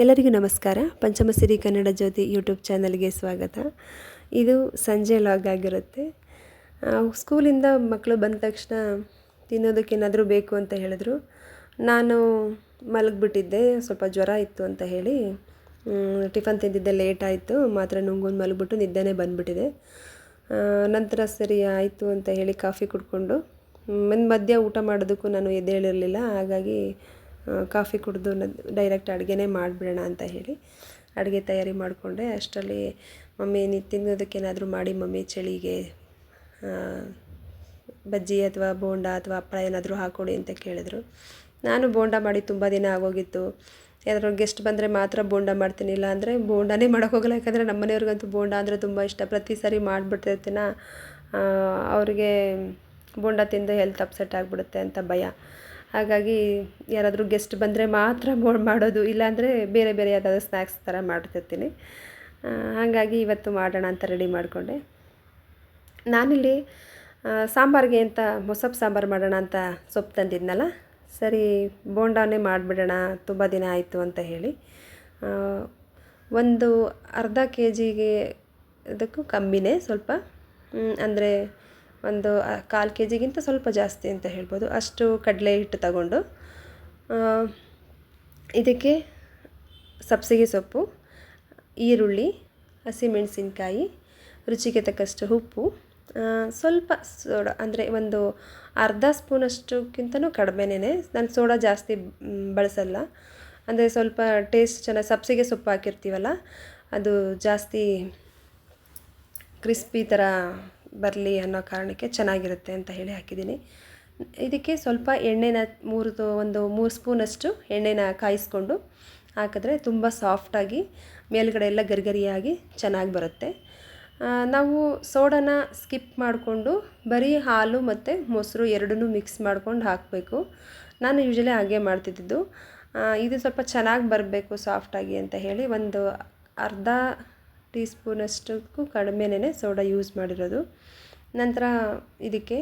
ಎಲ್ಲರಿಗೂ ನಮಸ್ಕಾರ. ಪಂಚಮಸಿರಿ ಕನ್ನಡ ಜ್ಯೋತಿ ಯೂಟ್ಯೂಬ್ ಚಾನಲ್ಗೆ ಸ್ವಾಗತ. ಇದು ಸಂಜೆ ಲಾಗ್ ಆಗಿರುತ್ತೆ. ಸ್ಕೂಲಿಂದ ಮಕ್ಕಳು ಬಂದ ತಕ್ಷಣ ತಿನ್ನೋದಕ್ಕೇನಾದರೂ ಬೇಕು ಅಂತ ಹೇಳಿದ್ರು. ನಾನು ಮಲಗಿಬಿಟ್ಟಿದ್ದೆ. ಸ್ವಲ್ಪ ಜ್ವರ ಇತ್ತು ಅಂತ ಹೇಳಿ ಟಿಫನ್ ತಿಂದಿದ್ದೆ ಲೇಟ್ ಆಯಿತು. ಮಾತ್ರ ನುಂಗೊಂದು ಮಲಗಿಬಿಟ್ಟು ನಿದ್ದೆನೇ ಬಂದುಬಿಟ್ಟಿದೆ. ನಂತರ ಸರಿ ಆಯಿತು ಅಂತ ಹೇಳಿ ಕಾಫಿ ಕುಡ್ಕೊಂಡು ಮಧ್ಯ ಊಟ ಮಾಡೋದಕ್ಕೂ ನಾನು ಎದ್ದೇಳಿರಲಿಲ್ಲ. ಹಾಗಾಗಿ ಕಾಫಿ ಕುಡಿದು ಡೈರೆಕ್ಟ್ ಅಡುಗೆನೇ ಮಾಡಿಬಿಡೋಣ ಅಂತ ಹೇಳಿ ಅಡುಗೆ ತಯಾರಿ ಮಾಡಿಕೊಂಡೆ. ಅಷ್ಟರಲ್ಲಿ ಮಮ್ಮಿ ನೀವು ತಿನ್ನೋದಕ್ಕೇನಾದರೂ ಮಾಡಿ ಮಮ್ಮಿ ಚಳಿಗೆ ಬಜ್ಜಿ ಅಥವಾ ಬೋಂಡ ಅಥವಾ ಹಪ್ಪಳ ಏನಾದರೂ ಹಾಕ್ಕೊಡಿ ಅಂತ ಕೇಳಿದ್ರು. ನಾನು ಬೋಂಡ ಮಾಡಿ ತುಂಬ ದಿನ ಆಗೋಗಿತ್ತು. ಯಾರಾದ್ರೂ ಗೆಸ್ಟ್ ಬಂದರೆ ಮಾತ್ರ ಬೋಂಡ ಮಾಡ್ತೀನಿ ಇಲ್ಲ ಅಂದರೆ ಬೋಂಡನೇ ಮಾಡೋಕ್ಕೋಗಲ್ಲ ಯಾಕಂದರೆ ನಮ್ಮ ಮನೆಯವ್ರಿಗಂತೂ ಬೋಂಡ ಅಂದರೆ ತುಂಬ ಇಷ್ಟ. ಪ್ರತಿ ಸಾರಿ ಮಾಡಿಬಿಟ್ಟಿರ್ತೀನ ಅವ್ರಿಗೆ ಬೋಂಡ ತಿಂದು ಹೆಲ್ತ್ ಅಪ್ಸೆಟ್ ಆಗಿಬಿಡುತ್ತೆ ಅಂತ ಭಯ. ಹಾಗಾಗಿ ಯಾರಾದರೂ ಗೆಸ್ಟ್ ಬಂದರೆ ಮಾತ್ರ ಮಾಡೋದು, ಇಲ್ಲಾಂದರೆ ಬೇರೆ ಬೇರೆ ಯಾವುದಾದ್ರು ಸ್ನ್ಯಾಕ್ಸ್ ಥರ ಮಾಡ್ತಿರ್ತೀನಿ. ಹಾಗಾಗಿ ಇವತ್ತು ಮಾಡೋಣ ಅಂತ ರೆಡಿ ಮಾಡಿಕೊಂಡೆ. ನಾನಿಲ್ಲಿ ಸಾಂಬಾರಿಗೆ ಅಂತ ಮೊಸಪ್ಪು ಸಾಂಬಾರು ಮಾಡೋಣ ಅಂತ ಸೊಪ್ಪು ತಂದಿದ್ನಲ್ಲ, ಸರಿ ಬೋಂಡಾನೇ ಮಾಡಿಬಿಡೋಣ, ತುಂಬ ದಿನ ಆಯಿತು ಅಂತ ಹೇಳಿ. ಒಂದು ಅರ್ಧ ಕೆ ಜಿಗೆ ಇದಕ್ಕೂ ಕಮ್ಮಿನೇ ಸ್ವಲ್ಪ. ಅಂದರೆ ಒಂದು ಕಾಲು ಕೆ ಜಿಗಿಂತ ಸ್ವಲ್ಪ ಜಾಸ್ತಿ ಅಂತ ಹೇಳ್ಬೋದು. ಅಷ್ಟು ಕಡಲೆ ಹಿಟ್ಟು ತಗೊಂಡು ಇದಕ್ಕೆ ಸಬ್ಸಿಗೆ ಸೊಪ್ಪು, ಈರುಳ್ಳಿ, ಹಸಿಮೆಣಸಿನ್ಕಾಯಿ, ರುಚಿಗೆ ತಕ್ಕಷ್ಟು ಉಪ್ಪು ಸ್ವಲ್ಪ ಸೋಡಾ, ಅಂದರೆ ಒಂದು ಅರ್ಧ ಸ್ಪೂನಷ್ಟಕ್ಕಿಂತನೂ ಕಡಿಮೆನೇ ನಾನು ಸೋಡಾ ಜಾಸ್ತಿ ಬಳಸಲ್ಲ. ಅಂದರೆ ಸ್ವಲ್ಪ ಟೇಸ್ಟ್ ಚೆನ್ನಾಗಿ, ಸಬ್ಸಿಗೆ ಸೊಪ್ಪು ಹಾಕಿರ್ತೀವಲ್ಲ, ಅದು ಜಾಸ್ತಿ ಕ್ರಿಸ್ಪಿ ಥರ ಬರಲಿ ಅನ್ನೋ ಕಾರಣಕ್ಕೆ ಚೆನ್ನಾಗಿರುತ್ತೆ ಅಂತ ಹೇಳಿ ಹಾಕಿದ್ದೀನಿ. ಇದಕ್ಕೆ ಸ್ವಲ್ಪ ಎಣ್ಣೆನ ಮೂರು ಒಂದು ಮೂರು ಸ್ಪೂನಷ್ಟು ಎಣ್ಣೆನ ಕಾಯಿಸ್ಕೊಂಡು ಹಾಕಿದ್ರೆ ತುಂಬ ಸಾಫ್ಟಾಗಿ ಮೇಲುಗಡೆ ಎಲ್ಲ ಗರಿಗರಿಯಾಗಿ ಚೆನ್ನಾಗಿ ಬರುತ್ತೆ. ನಾವು ಸೋಡಾನ ಸ್ಕಿಪ್ ಮಾಡಿಕೊಂಡು ಬರೀ ಹಾಲು ಮತ್ತು ಮೊಸರು ಎರಡನ್ನೂ ಮಿಕ್ಸ್ ಮಾಡ್ಕೊಂಡು ಹಾಕಬೇಕು. ನಾನು ಯೂಶಲಿ ಹಾಗೆ ಮಾಡ್ತಿದ್ದಿದ್ದು. ಇದು ಸ್ವಲ್ಪ ಚೆನ್ನಾಗಿ ಬರಬೇಕು ಸಾಫ್ಟಾಗಿ ಅಂತ ಹೇಳಿ ಒಂದು ಅರ್ಧ ಟೀ ಸ್ಪೂನಷ್ಟಕ್ಕೂ ಕಡಿಮೆನೇ ಸೋಡಾ ಯೂಸ್ ಮಾಡಿರೋದು. ನಂತರ ಇದಕ್ಕೆ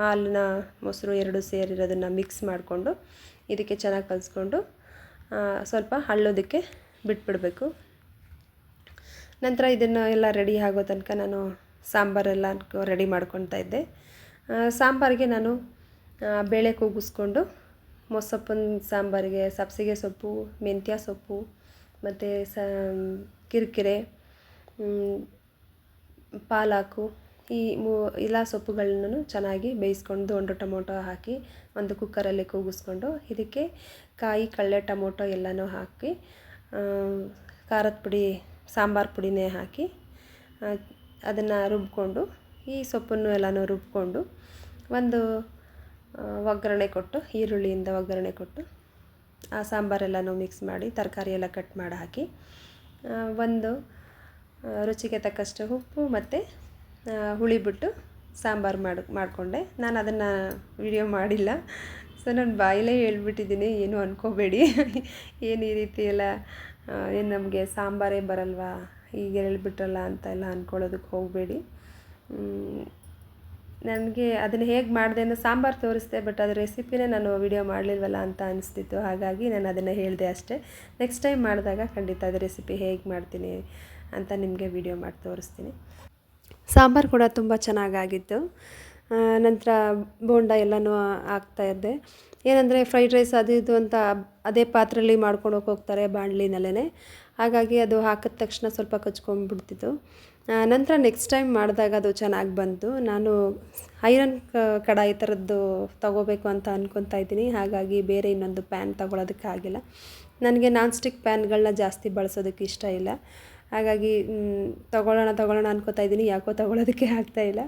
ಹಾಲಿನ ಮೊಸರು ಎರಡು ಸೇರಿರೋದನ್ನು ಮಿಕ್ಸ್ ಮಾಡಿಕೊಂಡು ಇದಕ್ಕೆ ಚೆನ್ನಾಗಿ ಕಲಿಸ್ಕೊಂಡು ಸ್ವಲ್ಪ ಹಳ್ಳೋದಕ್ಕೆ ಬಿಟ್ಬಿಡಬೇಕು. ನಂತರ ಇದನ್ನು ಎಲ್ಲ ರೆಡಿ ಆಗೋ ತನಕ ನಾನು ಸಾಂಬಾರೆಲ್ಲ ರೆಡಿ ಮಾಡ್ಕೊತಾ ಇದ್ದೆ. ಸಾಂಬಾರಿಗೆ ನಾನು ಬೇಳೆ ಕೂಗಿಸ್ಕೊಂಡು ಮೊಸಪ್ಪನ ಸಾಂಬಾರಿಗೆ ಸಬ್ಸಿಗೆ ಸೊಪ್ಪು, ಮೆಂತ್ಯ ಸೊಪ್ಪು, ಮತ್ತು ಸ, ಕಿರಿಕಿರೆ ಪಾಲಾಕು ಈ ಮೂ ಎಲ್ಲ ಸೊಪ್ಪುಗಳನ್ನು ಚೆನ್ನಾಗಿ ಬೇಯಿಸ್ಕೊಂಡು ಒಂದು ಟೊಮೊಟೊ ಹಾಕಿ ಒಂದು ಕುಕ್ಕರಲ್ಲಿ ಕೂಗಿಸ್ಕೊಂಡು ಇದಕ್ಕೆ ಕಾಯಿ, ಕಳ್ಳೆ, ಟೊಮೊಟೊ ಎಲ್ಲನೂ ಹಾಕಿ ಖಾರದ ಪುಡಿ, ಸಾಂಬಾರು ಪುಡಿನೇ ಹಾಕಿ ಅದನ್ನು ರುಬ್ಬಿಕೊಂಡು ಈ ಸೊಪ್ಪನ್ನು ಎಲ್ಲನೂ ರುಬ್ಬಿಕೊಂಡು ಒಂದು ಒಗ್ಗರಣೆ ಕೊಟ್ಟು, ಈರುಳ್ಳಿಯಿಂದ ಒಗ್ಗರಣೆ ಕೊಟ್ಟು ಆ ಸಾಂಬಾರೆಲ್ಲನೂ ಮಿಕ್ಸ್ ಮಾಡಿ, ತರಕಾರಿ ಎಲ್ಲ ಕಟ್ ಮಾಡಿ ಹಾಕಿ ಒಂದು ರುಚಿಗೆ ತಕ್ಕಷ್ಟು ಉಪ್ಪು ಮತ್ತು ಹುಳಿ ಬಿಟ್ಟು ಸಾಂಬಾರು ಮಾಡಿ, ಮಾಡಿಕೊಂಡೆ. ನಾನು ಅದನ್ನು ವಿಡಿಯೋ ಮಾಡಿಲ್ಲ. ಸೊ ನಾನು ಬಾಯಲ್ಲೇ ಹೇಳ್ಬಿಟ್ಟಿದ್ದೀನಿ, ಏನು ಅನ್ಕೋಬೇಡಿ. ಏನು ಈ ರೀತಿ ಎಲ್ಲ ಏನು ನಮಗೆ ಸಾಂಬಾರೇ ಬರಲ್ವಾ? ಈಗ ಹೇಳ್ಬಿಟ್ರಲ್ಲ ಅಂತ ಎಲ್ಲ ಅಂದ್ಕೊಳ್ಳೋದಕ್ಕೆ ಹೋಗಬೇಡಿ. ನನಗೆ ಅದನ್ನು ಹೇಗೆ ಮಾಡಿದೆ ಅನ್ನೋ ಸಾಂಬಾರು ತೋರಿಸ್ದೆ ಬಟ್ ಅದು ರೆಸಿಪಿನೇ ನಾನು ವಿಡಿಯೋ ಮಾಡಲಿಲ್ವಲ್ಲ ಅಂತ ಅನಿಸ್ತಿತ್ತು. ಹಾಗಾಗಿ ನಾನು ಅದನ್ನು ಹೇಳಿದೆ ಅಷ್ಟೇ. ನೆಕ್ಸ್ಟ್ ಟೈಮ್ ಮಾಡಿದಾಗ ಖಂಡಿತ ಅದು ರೆಸಿಪಿ ಹೇಗೆ ಮಾಡ್ತೀನಿ ಅಂತ ನಿಮಗೆ ವಿಡಿಯೋ ಮಾಡಿ ತೋರಿಸ್ತೀನಿ. ಸಾಂಬಾರು ಕೂಡ ತುಂಬ ಚೆನ್ನಾಗಾಗಿತ್ತು. ನಂತರ ಬೋಂಡ ಎಲ್ಲನೂ ಹಾಕ್ತಾ ಇದ್ದೆ. ಏನಂದರೆ ಫ್ರೈಡ್ ರೈಸ್ ಅದು ಇದು ಅಂತ ಅದೇ ಪಾತ್ರೆಯಲ್ಲಿ ಮಾಡ್ಕೊಂಡು ಹೋಗ್ತಾರೆ ಬಾಣಲಿನಲ್ಲೇ ಹಾಗಾಗಿ ಅದು ಹಾಕಿದ ತಕ್ಷಣ ಸ್ವಲ್ಪ ಕಚ್ಕೊಂಡ್ಬಿಡ್ತಿತ್ತು ನಂತರ ನೆಕ್ಸ್ಟ್ ಟೈಮ್ ಮಾಡಿದಾಗ ಅದು ಚೆನ್ನಾಗಿ ಬಂತು. ನಾನು ಐರನ್ ಕಡಾಯಿ ಥರದ್ದು ತಗೋಬೇಕು ಅಂತ ಅಂದ್ಕೊತಾ ಇದ್ದೀನಿ. ಹಾಗಾಗಿ ಬೇರೆ ಇನ್ನೊಂದು ಪ್ಯಾನ್ ತೊಗೊಳೋದಕ್ಕಾಗಿಲ್ಲ. ಆಗಿಲ್ಲ ನನಗೆ ನಾನ್ ಸ್ಟಿಕ್ ಪ್ಯಾನ್ಗಳನ್ನ ಜಾಸ್ತಿ ಬಳಸೋದಕ್ಕೆ ಇಷ್ಟ ಇಲ್ಲ. ಹಾಗಾಗಿ ತೊಗೊಳ್ಳೋಣ ತೊಗೊಳ್ಳೋಣ ಅನ್ಕೋತಾ ಇದ್ದೀನಿ. ಯಾಕೋ ತಗೊಳ್ಳೋದಕ್ಕೆ ಆಗ್ತಾ ಇಲ್ಲ.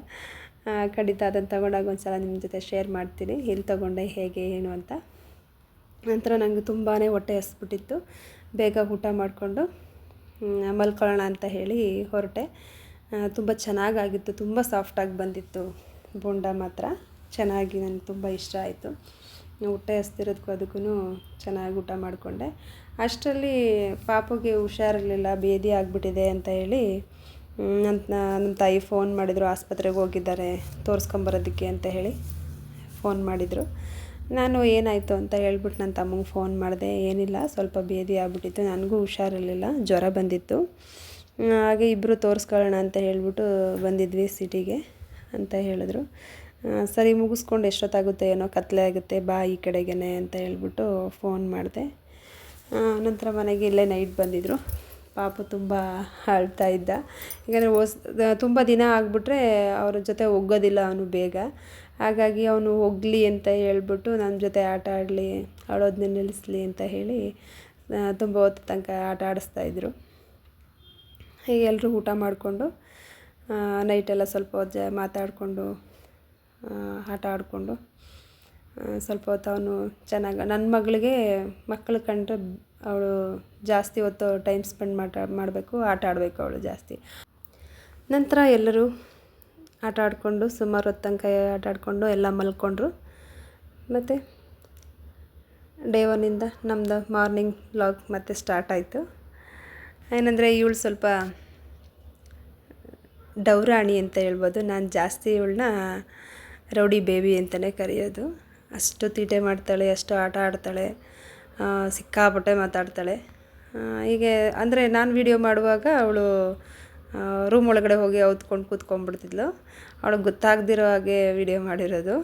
ಆ, ಖಂಡಿತ ಅದನ್ನು ತಗೊಂಡಾಗ ಒಂದು ಸಲ ನಿಮ್ಮ ಜೊತೆ ಶೇರ್ ಮಾಡ್ತೀನಿ. ಎಲ್ಲಿ ತೊಗೊಂಡೆ ಹೇಗೆ ಏನು ಅಂತ. ನಂತರ ನನಗೆ ತುಂಬಾ ಹೊಟ್ಟೆ ಹಸ್ಬಿಟ್ಟಿತ್ತು. ಬೇಗ ಊಟ ಮಾಡಿಕೊಂಡು ಮಲ್ಕೊಳ್ಳೋಣ ಅಂತ ಹೇಳಿ ಹೊರಟೆ. ತುಂಬ ಚೆನ್ನಾಗಾಗಿತ್ತು. ತುಂಬ ಸಾಫ್ಟಾಗಿ ಬಂದಿತ್ತು. ಬೋಂಡ ಮಾತ್ರ. ಚೆನ್ನಾಗಿ ನನಗೆ ತುಂಬ ಇಷ್ಟ ಆಯಿತು. ಹೊಟ್ಟೆ ಹಸ್ತಿರೋದಕ್ಕೂ ಅದಕ್ಕೂ ಚೆನ್ನಾಗಿ ಊಟ ಮಾಡಿಕೊಂಡೆ. ಅಷ್ಟರಲ್ಲಿ ಪಾಪುಗೆ ಹುಷಾರಿರಲಿಲ್ಲ, ಬೇದಿ ಆಗಿಬಿಟ್ಟಿದೆ ಅಂತ ಹೇಳಿ ನನ್ನ ನಮ್ಮ ತಾಯಿ ಫೋನ್ ಮಾಡಿದರು, ಆಸ್ಪತ್ರೆಗೆ ಹೋಗಿದ್ದಾರೆ, ತೋರಿಸ್ಕೊಂಬರೋದಕ್ಕೆ ಅಂತ ಹೇಳಿ ಫೋನ್ ಮಾಡಿದರು. ನಾನು ಏನಾಯಿತು ಅಂತ ಹೇಳ್ಬಿಟ್ಟು ನನ್ನ ತಮ್ಮಂಗೆ ಫೋನ್ ಮಾಡಿದೆ, ಏನಿಲ್ಲ, ಸ್ವಲ್ಪ ಭೇದಿ ಆಗಿಬಿಟ್ಟಿತ್ತು, ನನಗೂ ಹುಷಾರಿರಲಿಲ್ಲ, ಜ್ವರ ಬಂದಿತ್ತು. ಹಾಗೆ ಇಬ್ಬರು ತೋರಿಸ್ಕೊಳ್ಳೋಣ ಅಂತ ಹೇಳ್ಬಿಟ್ಟು ಬಂದಿದ್ವಿ ಸಿಟಿಗೆ ಅಂತ ಹೇಳಿದ್ರು. ಸರಿ ಮುಗಿಸ್ಕೊಂಡು ಎಷ್ಟೊತ್ತಾಗುತ್ತೆ ಏನೋ ಕತ್ತಲೆ ಆಗುತ್ತೆ, ಬಾ ಈ ಕಡೆಗೇ ಅಂತ ಹೇಳ್ಬಿಟ್ಟು ಫೋನ್ ಮಾಡಿದೆ. ನಂತರ ಮನೆಗೆ ಇಲ್ಲೇ ನೈಟ್ ಬಂದಿದ್ದರು ಪಾಪು ತುಂಬ ಅಳ್ತಾ ಇದ್ದ. ಯಾಕಂದರೆ ಹೊಸ್ ತುಂಬ ದಿನ ಆಗಿಬಿಟ್ರೆ ಅವ್ರ ಜೊತೆ ಒಗ್ಗೋದಿಲ್ಲ ಅವನು ಬೇಗ. ಹಾಗಾಗಿ ಅವನು ಹೋಗಲಿ ಅಂತ ಹೇಳ್ಬಿಟ್ಟು ನನ್ನ ಜೊತೆ ಆಟ ಆಡಲಿ ಅಳೋದನ್ನ ನಿಲ್ಲಿಸಲಿ ಅಂತ ಹೇಳಿ ತುಂಬ ಹೊತ್ತು ತನಕ ಆಟ ಆಡಿಸ್ತಾಯಿದ್ರು ಹೀಗೆ ಎಲ್ಲರೂ ಊಟ ಮಾಡಿಕೊಂಡು ನೈಟೆಲ್ಲ ಸ್ವಲ್ಪ ಹೊತ್ತು ಮಾತಾಡಿಕೊಂಡು ಆಟ ಆಡಿಕೊಂಡು ಸ್ವಲ್ಪ ಹೊತ್ತು ಅವನು ಚೆನ್ನಾಗಿ ನನ್ನ ಮಗಳಿಗೆ ಮಕ್ಕಳು ಕಂಡ್ರೆ ಅವಳು ಜಾಸ್ತಿ ಹೊತ್ತು ಟೈಮ್ ಸ್ಪೆಂಡ್ ಮಾಟ ಮಾಡಬೇಕು, ಆಟ ಆಡಬೇಕು ಅವಳು ಜಾಸ್ತಿ. ನಂತರ ಎಲ್ಲರೂ ಆಟ ಆಡಿಕೊಂಡು, ಸುಮಾರು ಹೊತ್ತು ತನಕ ಆಟ ಆಡಿಕೊಂಡು ಎಲ್ಲ ಮಲ್ಕೊಂಡ್ರು. ಮತ್ತು ಡೇ ಒನ್ನಿಂದ ನಮ್ಮದು ಮಾರ್ನಿಂಗ್ ವ್ಲಾಗ್ ಮತ್ತೆ ಸ್ಟಾರ್ಟ್ ಆಯಿತು. ಏನಂದರೆ ಇವಳು ಸ್ವಲ್ಪ ಡೌರಾಣಿ ಅಂತ ಹೇಳ್ಬೋದು. ನಾನು ಜಾಸ್ತಿ ಇವಳನ್ನ ರೌಡಿ ಬೇಬಿ ಅಂತಲೇ ಕರೆಯೋದು. ಅಷ್ಟು ತೀಟೆ ಮಾಡ್ತಾಳೆ, ಅಷ್ಟು ಆಟ ಆಡ್ತಾಳೆ ಸಿಕ್ಕಾಪಟ್ಟೆ ಮಾತಾಡ್ತಾಳೆ. ಹೀಗೆ ಅಂದರೆ ನಾನು ವೀಡಿಯೋ ಮಾಡುವಾಗ ಅವಳು ರೂಮ್ ಒಳಗಡೆ ಹೋಗಿ ಔತ್ಕೊಂಡು ಕೂತ್ಕೊಂಡ್ಬಿಡ್ತಿದ್ಲು. ಅವಳಿಗೆ ಗೊತ್ತಾಗದಿರೋ ಹಾಗೆ ವೀಡಿಯೋ ಮಾಡಿರೋದು.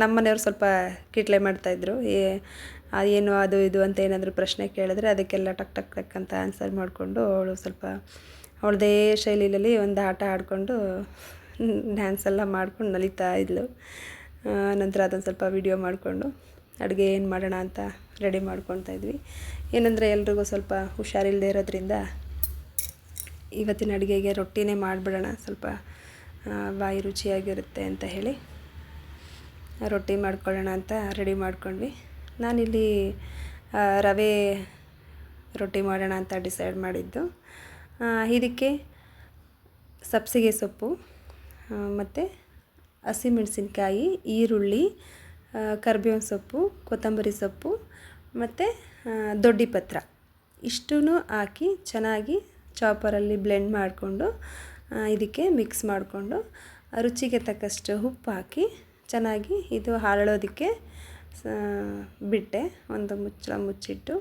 ನಮ್ಮ ಮನೆಯವ್ರು ಸ್ವಲ್ಪ ಕಿಟ್ಲೆ ಮಾಡ್ತಾಯಿದ್ರು ಏ ಏನು ಅದು ಇದು ಅಂತ ಏನಾದರೂ ಪ್ರಶ್ನೆ ಕೇಳಿದ್ರೆ ಅದಕ್ಕೆಲ್ಲ ಟಕ್ ಟಕ್ ಟಕ್ ಅಂತ ಆನ್ಸರ್ ಮಾಡಿಕೊಂಡು ಅವಳು ಸ್ವಲ್ಪ, ಅವಳದೇ ಶೈಲಿಯಲ್ಲಿ ಒಂದು ಆಟ ಆಡಿಕೊಂಡು ಡ್ಯಾನ್ಸ್ ಎಲ್ಲ ಮಾಡ್ಕೊಂಡು ನಲಿತಾ ಇದ್ಲು. ನಂತರ ಅದೊಂದು ಸ್ವಲ್ಪ ವೀಡಿಯೋ ಮಾಡಿಕೊಂಡು ಅಡುಗೆ ಏನು ಮಾಡೋಣ ಅಂತ ರೆಡಿ ಮಾಡ್ಕೊತಾ ಇದ್ವಿ. ಏನಂದರೆ ಎಲ್ರಿಗೂ ಸ್ವಲ್ಪ ಹುಷಾರಿಲ್ಲದೆ ಇರೋದ್ರಿಂದ ಇವತ್ತಿನ ಅಡುಗೆಗೆ ರೊಟ್ಟಿನೇ ಮಾಡಿಬಿಡೋಣ. ಸ್ವಲ್ಪ ಬಾಯಿ ರುಚಿಯಾಗಿರುತ್ತೆ ಅಂತ ಹೇಳಿ ರೊಟ್ಟಿ ಮಾಡ್ಕೊಳ್ಳೋಣ ಅಂತ ರೆಡಿ ಮಾಡ್ಕೊಂಡ್ವಿ. ನಾನಿಲ್ಲಿ ರವೆ ರೊಟ್ಟಿ ಮಾಡೋಣ ಅಂತ ಡಿಸೈಡ್ ಮಾಡಿದ್ದು. ಇದಕ್ಕೆ ಸಬ್ಸಿಗೆ ಸೊಪ್ಪು. ಮತ್ತು ಹಸಿಮೆಣಸಿನ್ಕಾಯಿ ಈರುಳ್ಳಿ ಕರ್ಬೇವಿನ ಸೊಪ್ಪು, ಕೊತ್ತಂಬರಿ ಸೊಪ್ಪು, ಮತ್ತು ದೊಡ್ಡಿ ಪತ್ರ. ಇಷ್ಟೂ ಹಾಕಿ ಚೆನ್ನಾಗಿ ಚಾಪರಲ್ಲಿ ಬ್ಲೆಂಡ್ ಮಾಡಿಕೊಂಡು ಇದಕ್ಕೆ ಮಿಕ್ಸ್ ಮಾಡಿಕೊಂಡು ರುಚಿಗೆ ತಕ್ಕಷ್ಟು ಉಪ್ಪು ಹಾಕಿ ಚೆನ್ನಾಗಿ ಇದು ಹರಳೋದಕ್ಕೆ ಬಿಟ್ಟೆ. ಒಂದು ಮುಚ್ಚಳ ಮುಚ್ಚಿಟ್ಟು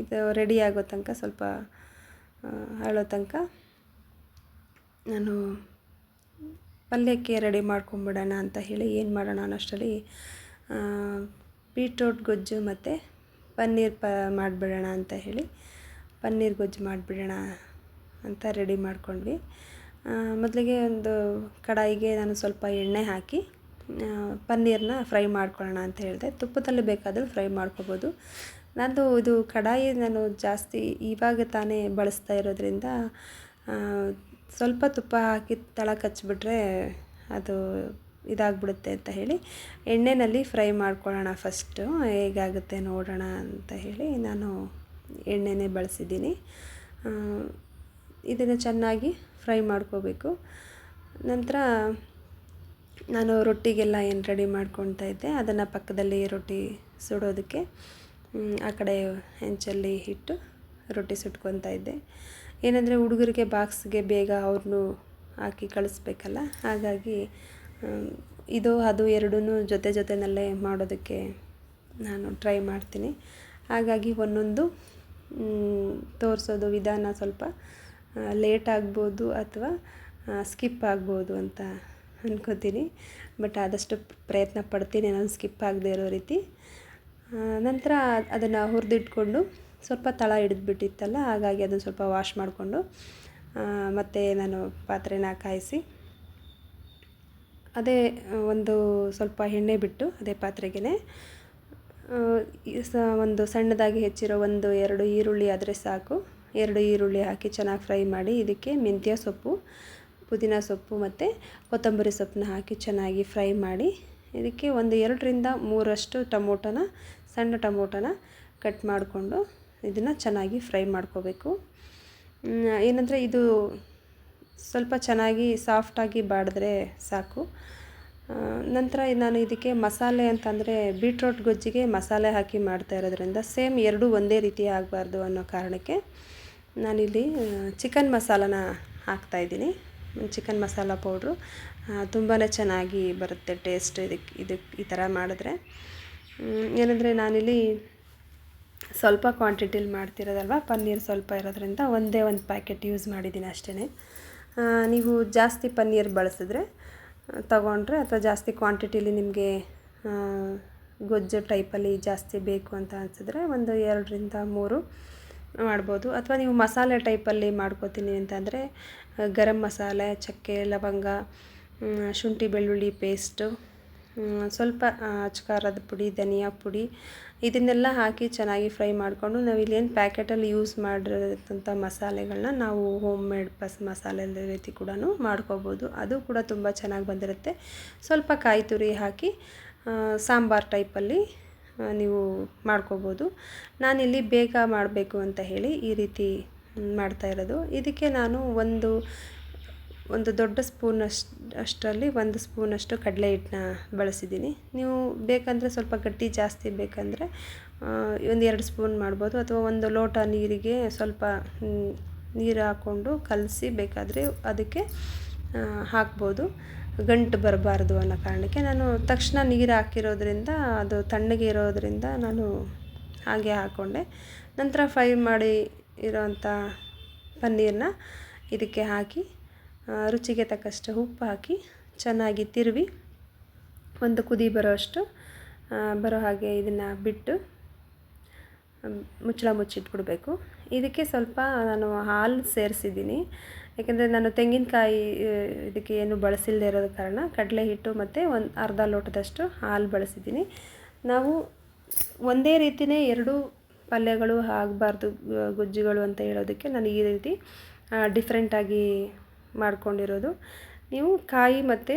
ಇದು ರೆಡಿ ಆಗೋ ತನಕ ಸ್ವಲ್ಪ ಹರಳೋ ತನಕ ನಾನು ಪಲ್ಯಕ್ಕೆ ರೆಡಿ ಮಾಡ್ಕೊಂಬಿಡೋಣ ಅಂತ ಹೇಳಿ ಏನು ಮಾಡೋಣ ಅನ್ನೋಷ್ಟರಲ್ಲಿ ಬೀಟ್ರೋಟ್ ಗೊಜ್ಜು ಮತ್ತು ಪನ್ನೀರ್ ಪ ಮಾಡಿಬಿಡೋಣ ಅಂತ ಹೇಳಿ ಪನ್ನೀರ್ ಗೊಜ್ಜು ಮಾಡಿಬಿಡೋಣ ಅಂತ ರೆಡಿ ಮಾಡ್ಕೊಂಡ್ವಿ. ಮೊದಲಿಗೆ ಒಂದು ಕಡಾಯಿಗೆ ನಾನು ಸ್ವಲ್ಪ ಎಣ್ಣೆ ಹಾಕಿ ಪನ್ನೀರನ್ನ ಫ್ರೈ ಮಾಡ್ಕೊಳ್ಳೋಣ ಅಂತ ಹೇಳಿದೆ. ತುಪ್ಪದಲ್ಲಿ ಬೇಕಾದರೂ ಫ್ರೈ ಮಾಡ್ಕೋಬೋದು. ನಾನು ಇದು ಕಡಾಯಿ ನಾನು ಜಾಸ್ತಿ ಇವಾಗ ತಾನೇ ಬಳಸ್ತಾ ಇರೋದ್ರಿಂದ ಸ್ವಲ್ಪ ತುಪ್ಪ ಹಾಕಿ ತಳ ಕಚ್ಚಿಬಿಟ್ರೆ ಅದು ಇದಾಗ್ಬಿಡುತ್ತೆ ಅಂತ ಹೇಳಿ ಎಣ್ಣೆಯಲ್ಲಿ ಫ್ರೈ ಮಾಡ್ಕೊಳ್ಳೋಣ ಫಸ್ಟು. ಹೇಗಾಗುತ್ತೆ ನೋಡೋಣ ಅಂತ ಹೇಳಿ ನಾನು ಎಣ್ಣೆನೇ ಬಳಸಿದ್ದೀನಿ. ಇದನ್ನು ಚೆನ್ನಾಗಿ ಫ್ರೈ ಮಾಡ್ಕೋಬೇಕು. ನಂತರ ನಾನು ರೊಟ್ಟಿಗೆಲ್ಲ ಏನು ರೆಡಿ ಮಾಡ್ಕೊತಾ ಇದ್ದೆ, ಅದನ್ನು ಪಕ್ಕದಲ್ಲಿ ರೊಟ್ಟಿ ಸುಡೋದಕ್ಕೆ ಆ ಕಡೆ ಹೆಂಚಲ್ಲಿ ಇಟ್ಟು ರೊಟ್ಟಿ ಸುಟ್ಕೊತಾ ಇದ್ದೆ. ಏನಂದರೆ ಹುಡುಗರಿಗೆ ಬಾಕ್ಸ್ಗೆ ಬೇಗ ಅವ್ರನ್ನೂ ಹಾಕಿ ಕಳಿಸ್ಬೇಕಲ್ಲ? ಹಾಗಾಗಿ ಇದು, ಅದು ಎರಡೂ ಜೊತೆ ಜೊತೆಯಲ್ಲೇ ಮಾಡೋದಕ್ಕೆ ನಾನು ಟ್ರೈ ಮಾಡ್ತೀನಿ. ಹಾಗಾಗಿ ಒಂದೊಂದು ತೋರಿಸೋದು ವಿಧಾನ ಸ್ವಲ್ಪ ಲೇಟ್ ಆಗ್ಬೋದು ಅಥವಾ ಸ್ಕಿಪ್ ಆಗ್ಬೋದು ಅಂತ ಅಂದ್ಕೋತೀನಿ ಬಟ್ ಆದಷ್ಟು ಪ್ರಯತ್ನ ಪಡ್ತೀನಿ, ನಾನು ಸ್ಕಿಪ್ ಆಗದೆ ಇರೋ ರೀತಿ. ನಂತರ ಅದನ್ನು ಹುರಿದಿಟ್ಕೊಂಡು ಸ್ವಲ್ಪ ತಳ ಹಿಡಿದ್ಬಿಟ್ಟಿತ್ತಲ್ಲ, ಹಾಗಾಗಿ ಅದನ್ನು ಸ್ವಲ್ಪ ವಾಶ್ ಮಾಡಿಕೊಂಡು ಮತ್ತೆ ನಾನು ಪಾತ್ರೆನ ಕಾಯಿಸಿ, ಅದೇ ಒಂದು ಸ್ವಲ್ಪ ಎಣ್ಣೆ ಬಿಟ್ಟು ಅದೇ ಪಾತ್ರೆಗೆ ಸ, ಒಂದು ಸಣ್ಣದಾಗಿ ಹೆಚ್ಚಿರೋ ಒಂದು ಎರಡು ಈರುಳ್ಳಿ ಆದರೆ ಸಾಕು. ಎರಡು ಈರುಳ್ಳಿ ಹಾಕಿ ಚೆನ್ನಾಗಿ ಫ್ರೈ ಮಾಡಿ, ಇದಕ್ಕೆ ಮೆಂತ್ಯ ಸೊಪ್ಪು, ಪುದೀನ ಸೊಪ್ಪು ಮತ್ತು ಕೊತ್ತಂಬರಿ ಸೊಪ್ಪನ್ನ ಹಾಕಿ ಚೆನ್ನಾಗಿ ಫ್ರೈ ಮಾಡಿ, ಇದಕ್ಕೆ ಒಂದು ಎರಡರಿಂದ ಮೂರಷ್ಟು ಟೊಮೊಟೊನ, ಸಣ್ಣ ಟೊಮೊಟೊನ ಕಟ್ ಮಾಡಿಕೊಂಡು ಇದನ್ನು ಚೆನ್ನಾಗಿ ಫ್ರೈ ಮಾಡ್ಕೋಬೇಕು. ಏನಂದರೆ ಇದು ಸ್ವಲ್ಪ ಚೆನ್ನಾಗಿ ಸಾಫ್ಟಾಗಿ ಬಾಡಿದ್ರೆ ಸಾಕು. ನಂತರ ನಾನು ಇದಕ್ಕೆ ಮಸಾಲೆ ಅಂತಂದರೆ ಬೀಟ್ರೋಟ್ ಗೊಜ್ಜಿಗೆ ಮಸಾಲೆ ಹಾಕಿ ಮಾಡ್ತಾ ಇರೋದ್ರಿಂದ ಸೇಮ್ ಎರಡೂ ಒಂದೇ ರೀತಿ ಆಗಬಾರ್ದು ಅನ್ನೋ ಕಾರಣಕ್ಕೆ ನಾನಿಲ್ಲಿ ಚಿಕನ್ ಮಸಾಲನ ಹಾಕ್ತಾಯಿದ್ದೀನಿ ಚಿಕನ್ ಮಸಾಲ ಪೌಡ್ರು ತುಂಬಾ ಚೆನ್ನಾಗಿ ಬರುತ್ತೆ ಟೇಸ್ಟ್ ಇದಕ್ಕೆ ಇದಕ್ಕೆ ಈ ಥರ ಮಾಡಿದ್ರೆ. ಏನಂದರೆ ನಾನಿಲ್ಲಿ ಸ್ವಲ್ಪ ಕ್ವಾಂಟಿಟಿಲಿ ಮಾಡ್ತಿರೋದಲ್ವ? ಪನ್ನೀರ್ ಸ್ವಲ್ಪ ಇರೋದ್ರಿಂದ ಒಂದೇ ಒಂದು ಪ್ಯಾಕೆಟ್ ಯೂಸ್ ಮಾಡಿದ್ದೀನಿ ಅಷ್ಟೇ ನೀವು ಜಾಸ್ತಿ ಪನ್ನೀರ್ ಬಳಸಿದ್ರೆ ತಗೊಂಡ್ರೆ ಅಥವಾ ಜಾಸ್ತಿ ಕ್ವಾಂಟಿಟಿಲಿ ನಿಮಗೆ ಗೊಜ್ಜು ಟೈಪಲ್ಲಿ ಜಾಸ್ತಿ ಬೇಕು ಅಂತ ಅನಿಸಿದ್ರೆ ಒಂದು ಎರಡರಿಂದ ಮೂರು ಮಾಡ್ಬೋದು. ಅಥವಾ ನೀವು ಮಸಾಲೆ ಟೈಪಲ್ಲಿ ಮಾಡ್ಕೋತೀನಿ ಅಂತಂದರೆ ಗರಂ ಮಸಾಲೆ, ಚಕ್ಕೆ, ಲವಂಗ ಶುಂಠಿ ಬೆಳ್ಳುಳ್ಳಿ ಪೇಸ್ಟು ಸ್ವಲ್ಪ ಅಚ್ಕಾರದ ಪುಡಿ, ಧನಿಯಾ ಪುಡಿ, ಇದನ್ನೆಲ್ಲ ಹಾಕಿ ಚೆನ್ನಾಗಿ ಫ್ರೈ ಮಾಡಿಕೊಂಡು ನಾವು ಇಲ್ಲೇನು ಪ್ಯಾಕೆಟಲ್ಲಿ ಯೂಸ್ ಮಾಡಿರೋಂಥ ಮಸಾಲೆಗಳನ್ನ ನಾವು ಹೋಮ್ ಮೇಡ್ ಪಸ್ ಮಸಾಲೆ ರೀತಿ ಕೂಡ ಮಾಡ್ಕೋಬೋದು. ಅದು ಕೂಡ ತುಂಬ ಚೆನ್ನಾಗಿ ಬಂದಿರುತ್ತೆ. ಸ್ವಲ್ಪ ಕಾಯಿ ತುರಿ ಹಾಕಿ ಸಾಂಬಾರು ಟೈಪಲ್ಲಿ ನೀವು ಮಾಡ್ಕೋಬೋದು. ನಾನಿಲ್ಲಿ ಬೇಗ ಮಾಡಬೇಕು ಅಂತ ಹೇಳಿ ಈ ರೀತಿ ಮಾಡ್ತಾ ಇರೋದು. ಇದಕ್ಕೆ ನಾನು ಒಂದು ಒಂದು ದೊಡ್ಡ ಸ್ಪೂನ್ ಅಷ್ಟು, ಅಷ್ಟರಲ್ಲಿ ಒಂದು ಸ್ಪೂನಷ್ಟು ಕಡಲೆ ಹಿಟ್ಟನ್ನ ಬಳಸಿದ್ದೀನಿ. ನೀವು ಬೇಕಂದರೆ ಸ್ವಲ್ಪ ಗಟ್ಟಿ ಜಾಸ್ತಿ ಬೇಕಂದರೆ ಒಂದು ಎರಡು ಸ್ಪೂನ್ ಮಾಡ್ಬೋದು. ಅಥವಾ ಒಂದು ಲೋಟ ನೀರಿಗೆ ಸ್ವಲ್ಪ ನೀರು ಹಾಕ್ಕೊಂಡು ಕಲಸಿ ಬೇಕಾದರೆ ಅದಕ್ಕೆ ಹಾಕ್ಬೋದು. ಗಂಟು ಬರಬಾರ್ದು ಅನ್ನೋ ಕಾರಣಕ್ಕೆ ನಾನು ತಕ್ಷಣ ನೀರು ಹಾಕಿರೋದ್ರಿಂದ, ಅದು ತಣ್ಣಗೆ ಇರೋದ್ರಿಂದ ನಾನು ಹಾಗೆ ಹಾಕ್ಕೊಂಡೆ ನಂತರ ಫ್ರೈ ಮಾಡಿ ಇರೋವಂಥ ಪನ್ನೀರನ್ನ ಇದಕ್ಕೆ ಹಾಕಿ ರುಚಿಗೆ ತಕ್ಕಷ್ಟು ಉಪ್ಪು ಹಾಕಿ ಚೆನ್ನಾಗಿ ತಿರುವಿ. ಒಂದು ಕುದಿ ಬರೋಷ್ಟು ಬರೋ ಹಾಗೆ ಇದನ್ನು ಬಿಟ್ಟು ಮುಚ್ಚಳ ಮುಚ್ಚಿಟ್ಬಿಡಬೇಕು. ಇದಕ್ಕೆ ಸ್ವಲ್ಪ ನಾನು ಹಾಲು ಸೇರಿಸಿದ್ದೀನಿ. ಯಾಕೆಂದರೆ ನಾನು ತೆಂಗಿನಕಾಯಿ ಇದಕ್ಕೆ ಏನು ಬಳಸಿಲ್ಲದೆ ಇರೋದ ಕಾರಣ ಕಡಲೆ ಹಿಟ್ಟು ಮತ್ತು ಒಂದು ಅರ್ಧ ಲೋಟದಷ್ಟು ಹಾಲು ಬಳಸಿದ್ದೀನಿ. ನಾವು ಒಂದೇ ರೀತಿಯೇ ಎರಡು ಪಲ್ಯಗಳು ಆಗಬಾರ್ದು ಗೊಜ್ಜುಗಳು ಅಂತ ಹೇಳೋದಕ್ಕೆ ನಾನು ಈ ರೀತಿ ಡಿಫ್ರೆಂಟಾಗಿ ಮಾಡ್ಕೊಂಡಿರೋದು. ನೀವು ಕಾಯಿ ಮತ್ತು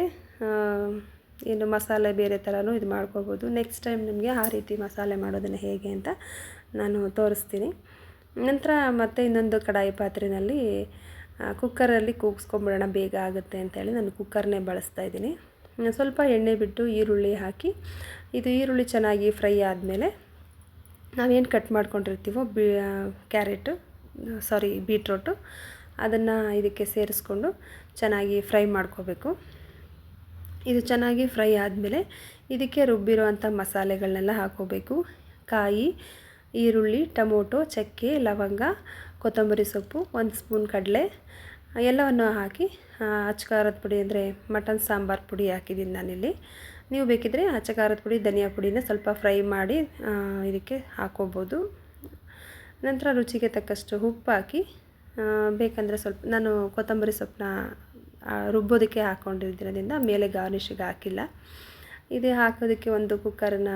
ಏನು ಮಸಾಲೆ ಬೇರೆ ಥರನೂ ಇದು ಮಾಡ್ಕೋಬೋದು ನೆಕ್ಸ್ಟ್ ಟೈಮ್ ನಿಮಗೆ ಆ ರೀತಿ ಮಸಾಲೆ ಮಾಡೋದನ್ನು ಹೇಗೆ ಅಂತ ನಾನು ತೋರಿಸ್ತೀನಿ. ನಂತರ ಮತ್ತೆ ಇನ್ನೊಂದು ಕಡಾಯಿ ಪಾತ್ರೆಯಲ್ಲಿ ಕುಕ್ಕರಲ್ಲಿ ಕೂಗಿಸ್ಕೊಂಬಿಡೋಣ, ಬೇಗ ಆಗುತ್ತೆ ಅಂತೇಳಿ ನಾನು ಕುಕ್ಕರ್ನೇ ಬಳಸ್ತಾ ಇದ್ದೀನಿ. ಸ್ವಲ್ಪ ಎಣ್ಣೆ ಬಿಟ್ಟು ಈರುಳ್ಳಿ ಹಾಕಿ, ಇದು ಈರುಳ್ಳಿ ಚೆನ್ನಾಗಿ ಫ್ರೈ ಆದಮೇಲೆ ನಾವೇನು ಕಟ್ ಮಾಡ್ಕೊಂಡಿರ್ತೀವೋ ಬಿ ಕ್ಯಾರೆಟು ಸಾರಿ ಬೀಟ್ರೋಟು ಅದನ್ನು ಇದಕ್ಕೆ ಸೇರಿಸ್ಕೊಂಡು ಚೆನ್ನಾಗಿ ಫ್ರೈ ಮಾಡ್ಕೋಬೇಕು. ಇದು ಚೆನ್ನಾಗಿ ಫ್ರೈ ಆದಮೇಲೆ ಇದಕ್ಕೆ ರುಬ್ಬಿರುವಂಥ ಮಸಾಲೆಗಳನ್ನೆಲ್ಲ ಹಾಕೋಬೇಕು. ಕಾಯಿ, ಈರುಳ್ಳಿ, ಟೊಮೊಟೊ, ಚಕ್ಕೆ, ಲವಂಗ, ಕೊತ್ತಂಬರಿ ಸೊಪ್ಪು, ಒಂದು ಸ್ಪೂನ್ ಕಡಲೆ, ಎಲ್ಲವನ್ನು ಹಾಕಿ ಅಚ್ಚಕಾರದ ಪುಡಿ ಅಂದರೆ ಮಟನ್ ಸಾಂಬಾರು ಪುಡಿ ಹಾಕಿದ್ದೀನಿ ನಾನಿಲ್ಲಿ. ನೀವು ಬೇಕಿದ್ದರೆ ಅಚ್ಚಕಾರದ ಪುಡಿ, ಧನಿಯಾ ಪುಡಿನ ಸ್ವಲ್ಪ ಫ್ರೈ ಮಾಡಿ ಇದಕ್ಕೆ ಹಾಕೋಬೋದು. ನಂತರ ರುಚಿಗೆ ತಕ್ಕಷ್ಟು ಉಪ್ಪು ಹಾಕಿ ಬೇಕಂದರೆ ಸ್ವಲ್ಪ, ನಾನು ಕೊತ್ತಂಬರಿ ಸೊಪ್ಪನ್ನ ರುಬ್ಬೋದಕ್ಕೆ ಹಾಕ್ಕೊಂಡಿರೋದ್ರಿಂದ ಮೇಲೆ ಗಾರ್ನಿಷಿಗೆ ಹಾಕಿಲ್ಲ. ಇದು ಹಾಕೋದಕ್ಕೆ ಒಂದು ಕುಕ್ಕರನ್ನ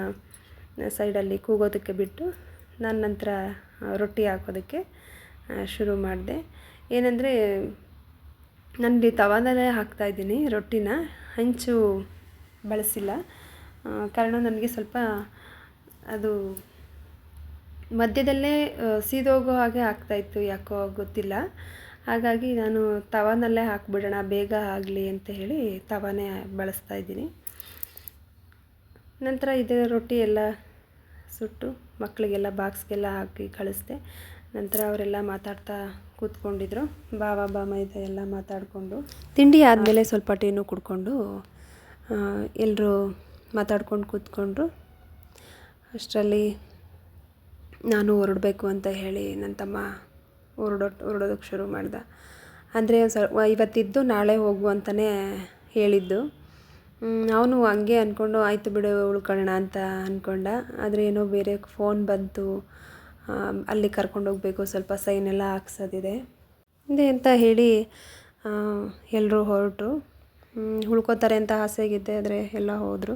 ಸೈಡಲ್ಲಿ ಕೂಗೋದಕ್ಕೆ ಬಿಟ್ಟು ನಾನು ನಂತರ ರೊಟ್ಟಿ ಹಾಕೋದಕ್ಕೆ ಶುರು ಮಾಡಿದೆ. ಏನಂದರೆ ನಾನು ತವಾದಲ್ಲೇ ಹಾಕ್ತಾಯಿದ್ದೀನಿ ರೊಟ್ಟಿನ, ಹಂಚು ಬಳಸಿಲ್ಲ. ಕಾರಣ ನನಗೆ ಸ್ವಲ್ಪ ಅದು ಮಧ್ಯದಲ್ಲೇ ಸೀದೋಗೋ ಹಾಗೆ ಆಗ್ತಾಯಿತ್ತು ಯಾಕೋ ಗೊತ್ತಿಲ್ಲ. ಹಾಗಾಗಿ ನಾನು ತವಾನಲ್ಲೇ ಹಾಕ್ಬಿಡೋಣ, ಬೇಗ ಆಗಲಿ ಅಂತ ಹೇಳಿ ತವಾನೇ ಬಳಸ್ತಾ ಇದ್ದೀನಿ. ನಂತರ ಇದೇ ರೊಟ್ಟಿ ಎಲ್ಲ ಸುಟ್ಟು ಮಕ್ಕಳಿಗೆಲ್ಲ ಬಾಕ್ಸ್ಗೆಲ್ಲ ಹಾಕಿ ಕಳಿಸ್ದೆ. ನಂತರ ಅವರೆಲ್ಲ ಮಾತಾಡ್ತಾ ಕೂತ್ಕೊಂಡಿದ್ರು. ಬಾವ ಬಾಮೈದ ಎಲ್ಲ ಮಾತಾಡಿಕೊಂಡು. ತಿಂಡಿ ಆದಮೇಲೆ ಸ್ವಲ್ಪ ಟೀನು ಕುಡ್ಕೊಂಡು ಎಲ್ಲರೂ ಮಾತಾಡ್ಕೊಂಡು ಕೂತ್ಕೊಂಡ್ರು. ಅಷ್ಟರಲ್ಲಿ ನಾನು ಹೊರಡಬೇಕು ಅಂತ ಹೇಳಿ ನನ್ನ ತಮ್ಮ ಹೊರಡೋ ಹೊರಡೋದಕ್ಕೆ ಶುರು ಮಾಡ್ದೆ. ಅಂದರೆ ಸ್ವಲ್ಪ ಇವತ್ತಿದ್ದು ನಾಳೆ ಹೋಗು ಅಂತಲೇ ಹೇಳಿದ್ದು. ಅವನು ಹಂಗೆ ಅಂದ್ಕೊಂಡು ಆಯಿತು ಬಿಡು ಉಳ್ಕೊಳ್ಳೋಣ ಅಂತ ಅಂದ್ಕೊಂಡ ಆದರೆ ಏನೋ ಬೇರೆ ಫೋನ್ ಬಂತು. ಅಲ್ಲಿ ಕರ್ಕೊಂಡೋಗ್ಬೇಕು ಸ್ವಲ್ಪ ಸೈನ್ ಎಲ್ಲ ಹಾಕ್ಸೋದಿದೆ. ಇದೆ ಅಂತ ಹೇಳಿ ಎಲ್ಲರೂ ಹೊರಟರು ಉಳ್ಕೋತಾರೆ ಅಂತ ಆಸೆಗಿದ್ದೆ ಆದರೆ ಎಲ್ಲ ಹೋದರು.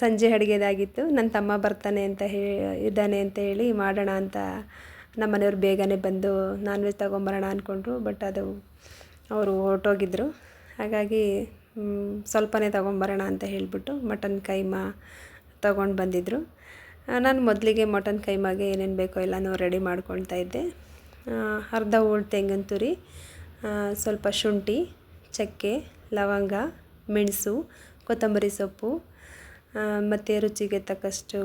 ಸಂಜೆ ಅಡುಗೆದಾಗಿತ್ತು. ನನ್ನ ತಮ್ಮ ಬರ್ತಾನೆ ಅಂತ ಹೇ, ಇದ್ದಾನೆ ಅಂತ ಹೇಳಿ ಮಾಡೋಣ ಅಂತ ನಮ್ಮ ಮನೆಯವ್ರು ಬೇಗನೆ ಬಂದು ನಾನ್ ವೆಜ್ ತೊಗೊಂಬರೋಣ ಅಂದ್ಕೊಂಡ್ರು ಬಟ್ ಅದು ಅವರು ಹೊರಟೋಗಿದ್ರು. ಹಾಗಾಗಿ ಸ್ವಲ್ಪನೇ ತೊಗೊಂಬರೋಣ ಅಂತ ಹೇಳಿಬಿಟ್ಟು ಮಟನ್ ಕೈಮಾ ತೊಗೊಂಡು ಬಂದಿದ್ದರು ನಾನು ಮೊದಲಿಗೆ ಮಟನ್ ಕೈಮಾಗೆ ಏನೇನು ಬೇಕೋ ಎಲ್ಲನೂ ರೆಡಿ ಮಾಡ್ಕೊಳ್ತಾ ಇದ್ದೆ. ಅರ್ಧ ಹೋಳು ತೆಂಗಿನ ತುರಿ ಸ್ವಲ್ಪ ಶುಂಠಿ, ಚಕ್ಕೆ, ಲವಂಗ, ಮೆಣಸು, ಕೊತ್ತಂಬರಿ ಸೊಪ್ಪು ಮತ್ತು ರುಚಿಗೆ ತಕ್ಕಷ್ಟು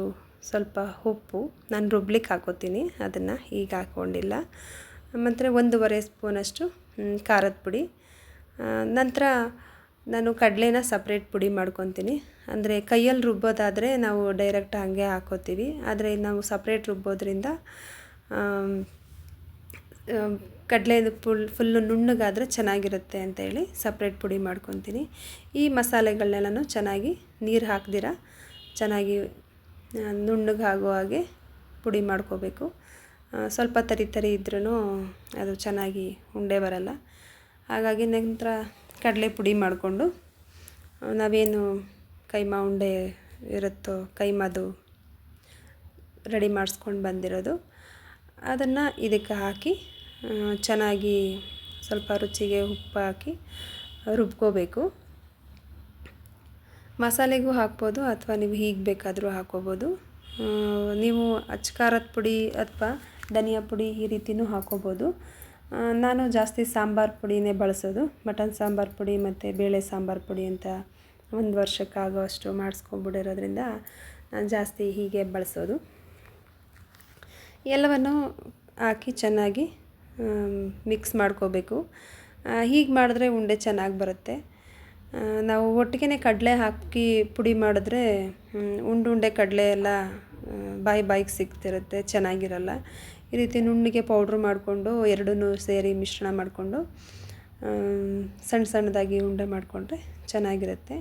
ಸ್ವಲ್ಪ ಉಪ್ಪು. ನಾನು ರುಬ್ಲಿಕ್ಕೆ ಹಾಕೋತೀನಿ. ಅದನ್ನು ಈಗ ಹಾಕ್ಕೊಂಡಿಲ್ಲ ಮತ್ತು ಒಂದೂವರೆ ಸ್ಪೂನಷ್ಟು ಖಾರದ ಪುಡಿ. ನಂತರ ನಾನು ಕಡಲೆನ ಸಪ್ರೇಟ್ ಪುಡಿ ಮಾಡ್ಕೊತೀನಿ. ಅಂದರೆ ಕೈಯಲ್ಲಿ ರುಬ್ಬೋದಾದರೆ ನಾವು ಡೈರೆಕ್ಟ್ ಹಾಗೆ ಹಾಕೋತೀವಿ. ಆದರೆ ನಾವು ಸಪ್ರೇಟ್ ರುಬ್ಬೋದ್ರಿಂದ ಕಡಲೆ ಫುಲ್ ಫುಲ್ಲು ನುಣ್ಣಗಾದರೆ ಚೆನ್ನಾಗಿರುತ್ತೆ ಅಂತೇಳಿ ಸಪ್ರೇಟ್ ಪುಡಿ ಮಾಡ್ಕೊತೀನಿ. ಈ ಮಸಾಲೆಗಳನ್ನೆಲ್ಲನೂ ಚೆನ್ನಾಗಿ ನೀರು ಹಾಕ್ದಿರ, ಚೆನ್ನಾಗಿ ನುಣ್ಣಗಾಗೋ ಹಾಗೆ ಪುಡಿ ಮಾಡ್ಕೋಬೇಕು. ಸ್ವಲ್ಪ ತರಿ ತರಿ ಇದ್ರೂ ಅದು ಚೆನ್ನಾಗಿ ಉಂಡೆ ಬರಲ್ಲ. ಹಾಗಾಗಿ ನಂತರ ಕಡಲೆ ಪುಡಿ ಮಾಡಿಕೊಂಡು ನಾವೇನು ಕೈಮಾ ಉಂಡೆ ಇರುತ್ತೋ, ಕೈಮಾದು ರೆಡಿ ಮಾಡಿಸ್ಕೊಂಡು ಬಂದಿರೋದು, ಅದನ್ನು ಇದಕ್ಕೆ ಹಾಕಿ ಚೆನ್ನಾಗಿ ಸ್ವಲ್ಪ ರುಚಿಗೆ ಉಪ್ಪು ಹಾಕಿ ರುಬ್ಕೋಬೇಕು. ಮಸಾಲೆಗೂ ಹಾಕ್ಬೋದು ಅಥವಾ ನೀವು ಹೀಗೆ ಬೇಕಾದರೂ ಹಾಕ್ಕೋಬೋದು. ನೀವು ಅಚ್ಚ ಖಾರದ ಪುಡಿ ಅಥವಾ ಧನಿಯಾ ಪುಡಿ ಈ ರೀತಿಯೂ ಹಾಕ್ಕೋಬೋದು. ನಾನು ಜಾಸ್ತಿ ಸಾಂಬಾರು ಪುಡಿನೇ ಬಳಸೋದು. ಮಟನ್ ಸಾಂಬಾರು ಪುಡಿ ಮತ್ತು ಬೇಳೆ ಸಾಂಬಾರು ಪುಡಿ ಅಂತ ಒಂದು ವರ್ಷಕ್ಕಾಗೋವಷ್ಟು ಮಾಡಿಸ್ಕೊಂಬಿಡಿರೋದ್ರಿಂದ ನಾನು ಜಾಸ್ತಿ ಹೀಗೆ ಬಳಸೋದು. ಎಲ್ಲವನ್ನು ಹಾಕಿ ಚೆನ್ನಾಗಿ ಮಿಕ್ಸ್ ಮಾಡ್ಕೋಬೇಕು. ಹೀಗೆ ಮಾಡಿದ್ರೆ ಉಂಡೆ ಚೆನ್ನಾಗಿ ಬರುತ್ತೆ. ನಾವು ಒಟ್ಟಿಗೆ ಕಡಲೆ ಹಾಕಿ ಪುಡಿ ಮಾಡಿದ್ರೆ ಉಂಡುಂಡೆ ಉಂಡು ಉಂಡೆ ಕಡಲೆ ಎಲ್ಲ ಬಾಯಿ ಬಾಯಿಗೆ ಸಿಗ್ತಿರುತ್ತೆ, ಚೆನ್ನಾಗಿರಲ್ಲ. ಈ ರೀತಿ ನುಣ್ಣಿಗೆ ಪೌಡ್ರ್ ಮಾಡಿಕೊಂಡು, ಎರಡನ್ನೂ ಸೇರಿ ಮಿಶ್ರಣ ಮಾಡಿಕೊಂಡು ಸಣ್ಣ ಸಣ್ಣದಾಗಿ ಉಂಡೆ ಮಾಡಿಕೊಂಡ್ರೆ ಚೆನ್ನಾಗಿರುತ್ತೆ.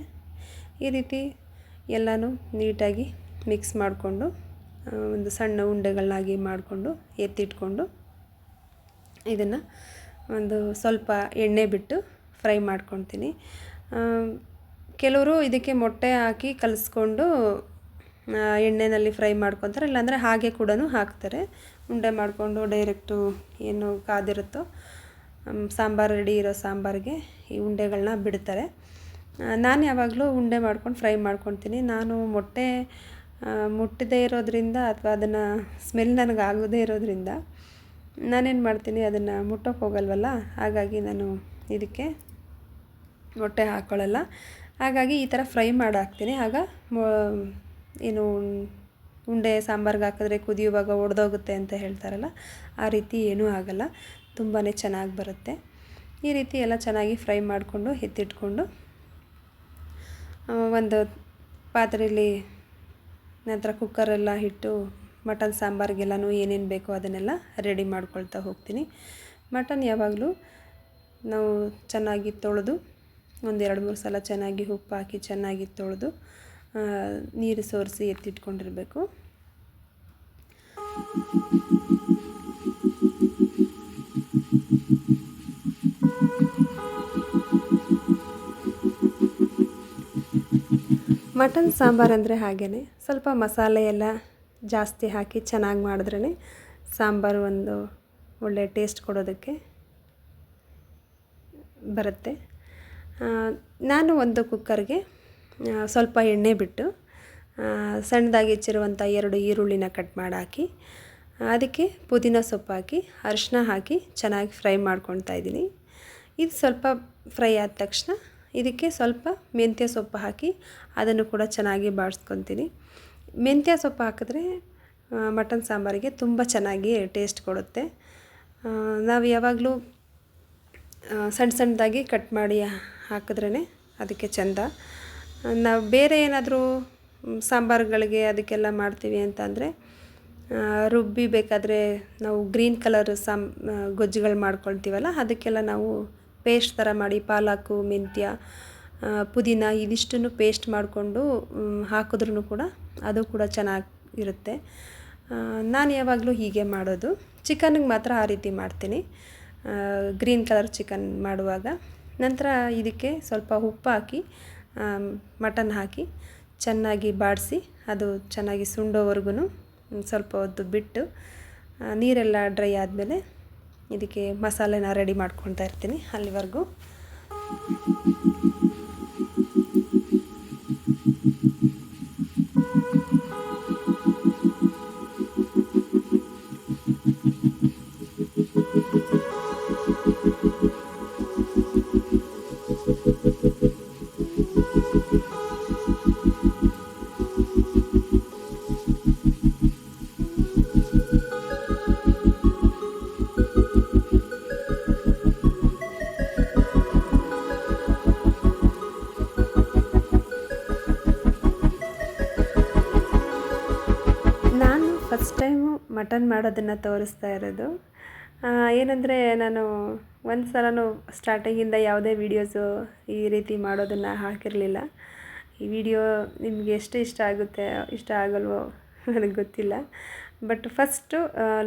ಈ ರೀತಿ ಎಲ್ಲನೂ ನೀಟಾಗಿ ಮಿಕ್ಸ್ ಮಾಡಿಕೊಂಡು ಒಂದು ಸಣ್ಣ ಉಂಡೆಗಳನ್ನಾಗಿ ಮಾಡಿಕೊಂಡು, ಎತ್ತಿಟ್ಕೊಂಡು ಇದನ್ನು ಒಂದು ಸ್ವಲ್ಪ ಎಣ್ಣೆ ಬಿಟ್ಟು ಫ್ರೈ ಮಾಡ್ಕೊತೀನಿ ಕೆಲವರು ಇದಕ್ಕೆ ಮೊಟ್ಟೆ ಹಾಕಿ ಕಲಿಸ್ಕೊಂಡು ಎಣ್ಣೆಯಲ್ಲಿ ಫ್ರೈ ಮಾಡ್ಕೊತಾರೆ ಇಲ್ಲಾಂದರೆ ಹಾಗೆ ಕೂಡ ಹಾಕ್ತಾರೆ. ಉಂಡೆ ಮಾಡಿಕೊಂಡು ಡೈರೆಕ್ಟು ಏನು ಕಾದಿರುತ್ತೋ ಸಾಂಬಾರು ರೆಡಿ ಇರೋ ಸಾಂಬಾರಿಗೆ ಈ ಉಂಡೆಗಳನ್ನ ಬಿಡ್ತಾರೆ. ನಾನು ಯಾವಾಗಲೂ ಉಂಡೆ ಮಾಡ್ಕೊಂಡು ಫ್ರೈ ಮಾಡ್ಕೊತೀನಿ ನಾನು ಮೊಟ್ಟೆ ಮುಟ್ಟದೇ ಇರೋದ್ರಿಂದ ಅಥವಾ ಅದನ್ನು ಸ್ಮೆಲ್ ನನಗೆ ಆಗೋದೇ ಇರೋದ್ರಿಂದ ನಾನೇನು ಮಾಡ್ತೀನಿ, ಅದನ್ನು ಮುಟ್ಟೋಕೆ ಹೋಗಲ್ವಲ್ಲ? ಹಾಗಾಗಿ ನಾನು ಇದಕ್ಕೆ ಮೊಟ್ಟೆ ಹಾಕ್ಕೊಳ್ಳಲ್ಲ ಹಾಗಾಗಿ ಈ ಥರ ಫ್ರೈ ಮಾಡಿ ಹಾಕ್ತೀನಿ ಆಗ ಏನು ಉಂಡೆ, ಸಾಂಬಾರ್ಗೆ ಹಾಕಿದ್ರೆ ಕುದಿಯುವಾಗ ಒಡೆದೋಗುತ್ತೆ ಅಂತ ಹೇಳ್ತಾರಲ್ಲ, ಆ ರೀತಿ ಏನೂ ಆಗಲ್ಲ. ತುಂಬಾ ಚೆನ್ನಾಗಿ ಬರುತ್ತೆ. ಈ ರೀತಿ ಎಲ್ಲ ಚೆನ್ನಾಗಿ ಫ್ರೈ ಮಾಡಿಕೊಂಡು ಎತ್ತಿಟ್ಕೊಂಡು ಒಂದು ಪಾತ್ರೆಯಲ್ಲಿ ನಂತರ ಕುಕ್ಕರೆಲ್ಲ ಇಟ್ಟು ಮಟನ್ ಸಾಂಬಾರಿಗೆಲ್ಲನೂ ಏನೇನು ಬೇಕೋ ಅದನ್ನೆಲ್ಲ ರೆಡಿ ಮಾಡ್ಕೊಳ್ತಾ ಹೋಗ್ತೀನಿ. ಮಟನ್ ಯಾವಾಗಲೂ ನಾವು ಚೆನ್ನಾಗಿ ತೊಳೆದು ಒಂದು ಎರಡು ಮೂರು ಸಲ ಚೆನ್ನಾಗಿ ಉಪ್ಪು ಹಾಕಿ ಚೆನ್ನಾಗಿ ತೊಳೆದು ನೀರು ಸೋರಿಸಿ ಎತ್ತಿಟ್ಕೊಂಡಿರಬೇಕು. ಮಟನ್, ಸಾಂಬಾರು ಅಂದರೆ ಹಾಗೇ ಸ್ವಲ್ಪ ಮಸಾಲೆ ಎಲ್ಲ ಜಾಸ್ತಿ ಹಾಕಿ ಚೆನ್ನಾಗಿ ಮಾಡಿದ್ರೇ ಸಾಂಬಾರು ಒಂದು ಒಳ್ಳೆ ಟೇಸ್ಟ್ ಕೊಡೋದಕ್ಕೆ ಬರುತ್ತೆ. ನಾನು ಒಂದು ಕುಕ್ಕರ್ಗೆ ಸ್ವಲ್ಪ ಎಣ್ಣೆ ಬಿಟ್ಟು ಸಣ್ಣದಾಗಿ ಹೆಚ್ಚಿರುವಂಥ ಎರಡು ಈರುಳ್ಳಿನ ಕಟ್ ಮಾಡಿ ಹಾಕಿ ಅದಕ್ಕೆ ಪುದೀನ ಸೊಪ್ಪು ಹಾಕಿ, ಅರಿಶಿನ ಹಾಕಿ ಚೆನ್ನಾಗಿ ಫ್ರೈ ಮಾಡ್ಕೊಳ್ತಾ ಇದ್ದೀನಿ. ಇದು ಸ್ವಲ್ಪ ಫ್ರೈ ಆದ ತಕ್ಷಣ, ಇದಕ್ಕೆ ಸ್ವಲ್ಪ ಮೆಂತ್ಯ ಸೊಪ್ಪು ಹಾಕಿ ಅದನ್ನು ಕೂಡ ಚೆನ್ನಾಗಿ ಬಾಡಿಸ್ಕೊತೀನಿ ಮೆಂತ್ಯ ಸೊಪ್ಪು ಹಾಕಿದ್ರೆ ಮಟನ್ ಸಾಂಬಾರಿಗೆ ತುಂಬ ಚೆನ್ನಾಗಿ ಟೇಸ್ಟ್ ಕೊಡುತ್ತೆ. ನಾವು ಯಾವಾಗಲೂ ಸಣ್ಣ ಸಣ್ಣದಾಗಿ ಕಟ್ ಮಾಡಿ ಹಾಕಿದ್ರೇ ಅದಕ್ಕೆ ಚೆಂದ. ನಾವು ಬೇರೆ ಏನಾದರೂ ಸಾಂಬಾರುಗಳಿಗೆ ಅದಕ್ಕೆಲ್ಲ ಮಾಡ್ತೀವಿ ಅಂತಂದರೆ ರುಬ್ಬಿ ಬೇಕಾದರೆ ನಾವು ಗ್ರೀನ್ ಕಲರ್ ಸಾಂ ಗೊಜ್ಜುಗಳು ಮಾಡ್ಕೊಳ್ತೀವಲ್ಲ, ಅದಕ್ಕೆಲ್ಲ ನಾವು ಪೇಸ್ಟ್ ಥರ ಮಾಡಿ ಪಾಲಕು, ಮೆಂತ್ಯ ಪುದೀನ ಇದಿಷ್ಟನ್ನು ಪೇಸ್ಟ್ ಮಾಡಿಕೊಂಡು ಹಾಕಿದ್ರೂ ಕೂಡ ಅದು ಕೂಡ ಚೆನ್ನಾಗಿರುತ್ತೆ. ಇರುತ್ತೆ ನಾನು ಯಾವಾಗಲೂ ಹೀಗೆ ಮಾಡೋದು. ಚಿಕನ್ಗೆ ಮಾತ್ರ ಆ ರೀತಿ ಮಾಡ್ತೀನಿ. ಗ್ರೀನ್ ಕಲರ್ ಚಿಕನ್ ಮಾಡುವಾಗ. ನಂತರ ಇದಕ್ಕೆ ಸ್ವಲ್ಪ ಉಪ್ಪು ಹಾಕಿ ಮಟನ್ ಹಾಕಿ ಚೆನ್ನಾಗಿ ಬಾಡಿಸಿ, ಅದು ಚೆನ್ನಾಗಿ ಸುಂಡೋವರೆಗೂ ಸ್ವಲ್ಪ ಹೊತ್ತು ಬಿಟ್ಟು ನೀರೆಲ್ಲ ಡ್ರೈ ಆದಮೇಲೆ ಇದಕ್ಕೆ ಮಸಾಲೆನ ರೆಡಿ ಮಾಡ್ಕೊತಾ ಇರ್ತೀನಿ ಅಲ್ಲಿವರೆಗೂ. ಮಟನ್ ಮಾಡೋದನ್ನು ತೋರಿಸ್ತಾ ಇರೋದು. ಏನಂದರೆ ನಾನು ಒಂದು ಸಲನೂ ಸ್ಟಾರ್ಟಿಂಗಿಂದ ಯಾವುದೇ ವೀಡಿಯೋಸು ಈ ರೀತಿ ಮಾಡೋದನ್ನು ಹಾಕಿರಲಿಲ್ಲ. ಈ ವಿಡಿಯೋ ನಿಮಗೆ ಎಷ್ಟು ಇಷ್ಟ ಆಗುತ್ತೆ, ಇಷ್ಟ ಆಗಲ್ವೋ ನನಗೆ ಗೊತ್ತಿಲ್ಲ. ಬಟ್ ಫಸ್ಟು